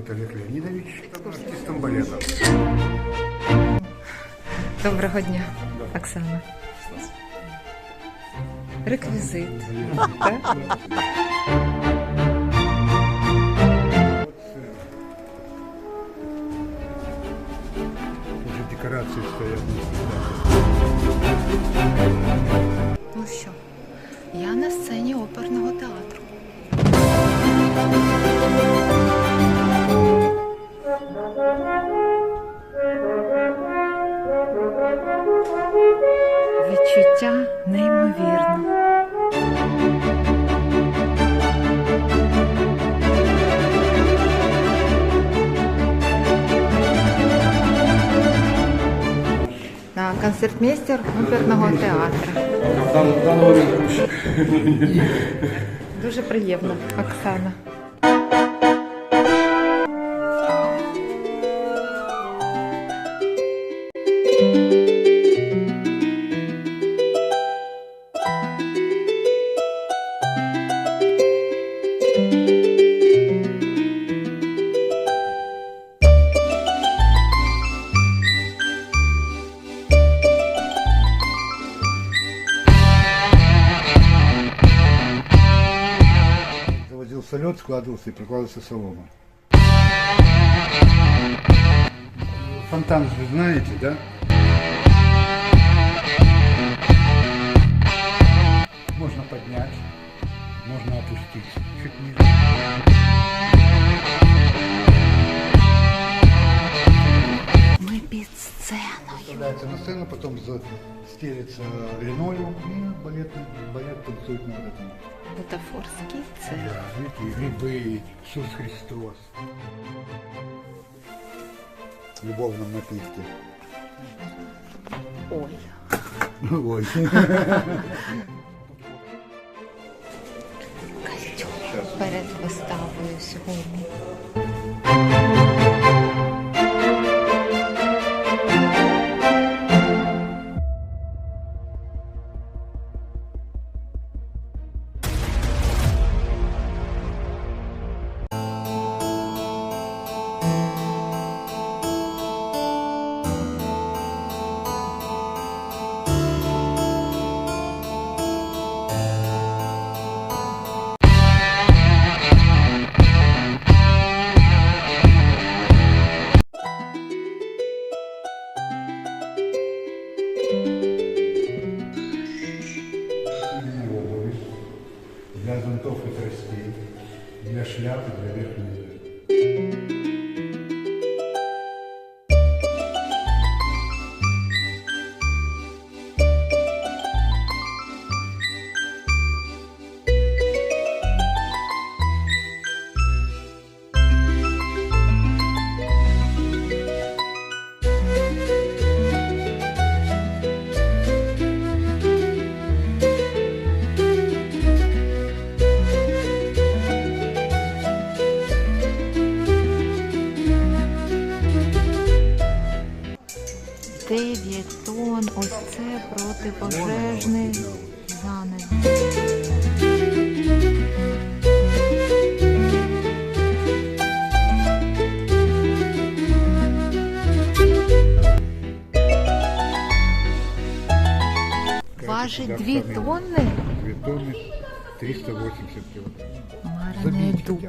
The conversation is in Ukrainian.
зовут Олег Леонидович, артистом балета. Доброго дня, Оксана. Реквізит. так? Э, уже декорации стоят. Ну що, я на сцені оперного Відчуття неймовірно. На концертмейстер оперного театру. Дуже приємно, Оксана. Заводился лед, складывался и прокладывался солома. Фонтан же знаете, да? Вставляется на сцену, потом стелится линолеум и балет, балет танцует на этом. Бутафорський цех. Да, видите, грибы, Иисус Христос. В любовном напитке. Ой. Ой. Костюм перед виставою сьогодні. Для зонтов и тростей, для шляп и для верхней Дев'ять тонн. Ось це протипожежний занавіс. Важить дві тонни? дві тонни 380 кілограмів. Марний дуб.